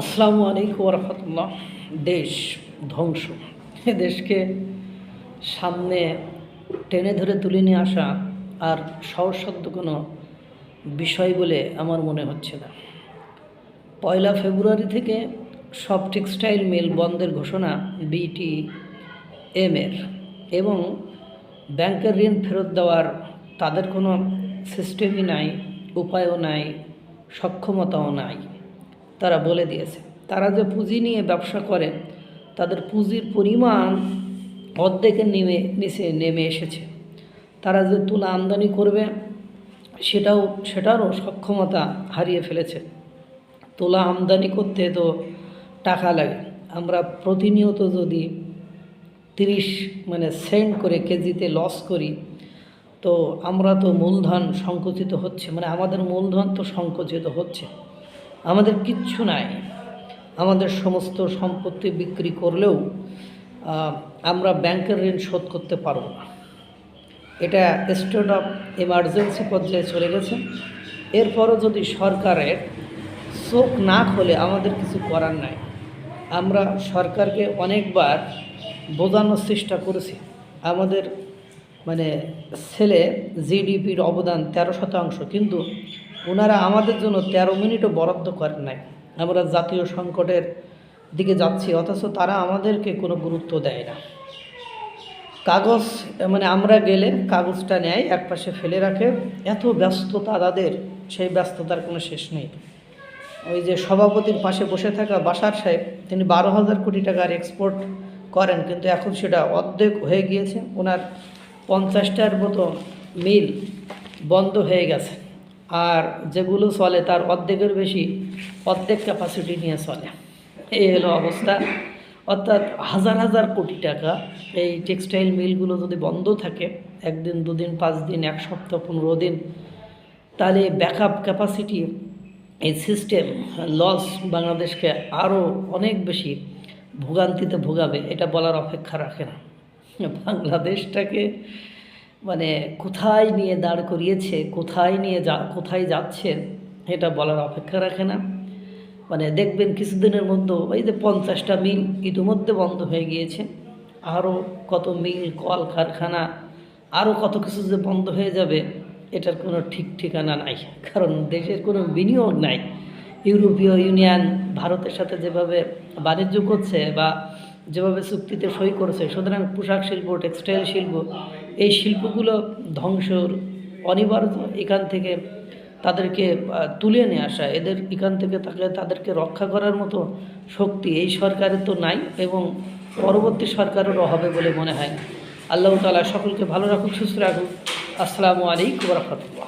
আসসালামু আলাইকুম রহমতুল্লাহ দেশ ধ্বংস। দেশকে সামনে টেনে ধরে তুলে নিয়ে আসা আর সহজসাধ্য কোনো বিষয় বলে আমার মনে হচ্ছে না। পয়লা ফেব্রুয়ারি থেকে সব টেক্সটাইল মিল বন্ধের ঘোষণা বিটি এম এর এবং ব্যাংকের ঋণ ফেরত দেওয়ার তাদের কোনো সিস্টেমই নাই, উপায়ও নাই, সক্ষমতাও নাই। তারা বলে দিয়েছে। তারা যে পুঁজি নিয়ে ব্যবসা করে, তাদের পুঁজির পরিমাণ অর্ধেকের নেমে, নিচে নেমে এসেছে। তারা যে তুলা আমদানি করবে, সেটাও, সেটারও সক্ষমতা হারিয়ে ফেলেছে। তুলা আমদানি করতে তো টাকা লাগে। আমরা প্রতিনিয়ত যদি তিরিশ মানে সেন্ট করে কেজিতে লস করি, তো আমরা তো মূলধন সংকুচিত হচ্ছে। মানে আমাদের মূলধন তো সংকুচিত হচ্ছে। আমাদের কিচ্ছু নাই। আমাদের সমস্ত সম্পত্তি বিক্রি করলেও আমরা ব্যাংকের ঋণ শোধ করতে পারব না। এটা স্টেট অফ এমার্জেন্সি পর্যায়ে চলে গেছে। এরপরও যদি সরকারের চোখ না খোলে, আমাদের কিছু করার নাই। আমরা সরকারকে অনেকবার বোঝানোর চেষ্টা করেছি। আমাদের মানে ছেলে জিডিপির অবদান তেরো শতাংশ, কিন্তু ওনারা আমাদের জন্য তেরো মিনিটও বরাদ্দ করেন নাই। আমরা জাতীয় সংকটের দিকে যাচ্ছি, অথচ তারা আমাদেরকে কোনো গুরুত্ব দেয় না। কাগজ মানে আমরা গেলে কাগজটা নেয় একপাশে ফেলে রাখে। এত ব্যস্ততা তাদের, সেই ব্যস্ততার কোনো শেষ নেই। ওই যে সভাপতির পাশে বসে থাকা বাসার সাহেব, তিনি বারো হাজার কোটি টাকার এক্সপোর্ট করেন, কিন্তু এখন সেটা অর্ধেক হয়ে গিয়েছে। ওনার পঞ্চাশটার মতো মিল বন্ধ হয়ে গেছে। আর যেগুলো চলে তার অর্ধেকের বেশি অর্ধেক ক্যাপাসিটি নিয়ে চলে। এই হলো অবস্থা। অর্থাৎ হাজার হাজার কোটি টাকা এই টেক্সটাইল মিলগুলো যদি বন্ধ থাকে, একদিন, দুদিন পাঁচ দিন এক সপ্তাহ, পনেরো দিন, তাহলে ব্যাকআপ ক্যাপাসিটি এই সিস্টেম লস বাংলাদেশকে আরও অনেক বেশি ভোগান্তিতে ভোগাবে, এটা বলার অপেক্ষা রাখে না। বাংলাদেশটাকে মানে কোথায় নিয়ে দাঁড় করিয়েছে, কোথায় নিয়ে যা, কোথায় যাচ্ছে, এটা বলার অপেক্ষা রাখে না। মানে দেখবেন কিছুদিনের মধ্যে ওই যে পঞ্চাশটা মিল ইতিমধ্যে বন্ধ হয়ে গিয়েছে। আরও কত মিল কল কারখানা আরও কত কিছু যে বন্ধ হয়ে যাবে, এটার কোনো ঠিক ঠিকানা নাই। কারণ দেশের কোনো বিনিয়োগ নাই। ইউরোপীয় ইউনিয়ন ভারতের সাথে যেভাবে বাণিজ্য করছে বা যেভাবে চুক্তিতে সই করেছে, সুতরাং পোশাক শিল্প, টেক্সটাইল শিল্প, এই শিল্পগুলো ধ্বংসর অনিবার্য এখান থেকে তাদেরকে তুলে নিয়ে আসা, এদের এখান থেকে তাকে তাদেরকে রক্ষা করার মতো শক্তি এই সরকারের তো নাই এবং পরবর্তী সরকারেরও হবে বলে মনে হয়। আল্লাহ তালা সকলকে ভালো রাখুক, সুস্থ রাখুক। আসসালামু আলাইকুম রহমতুল্লাহ।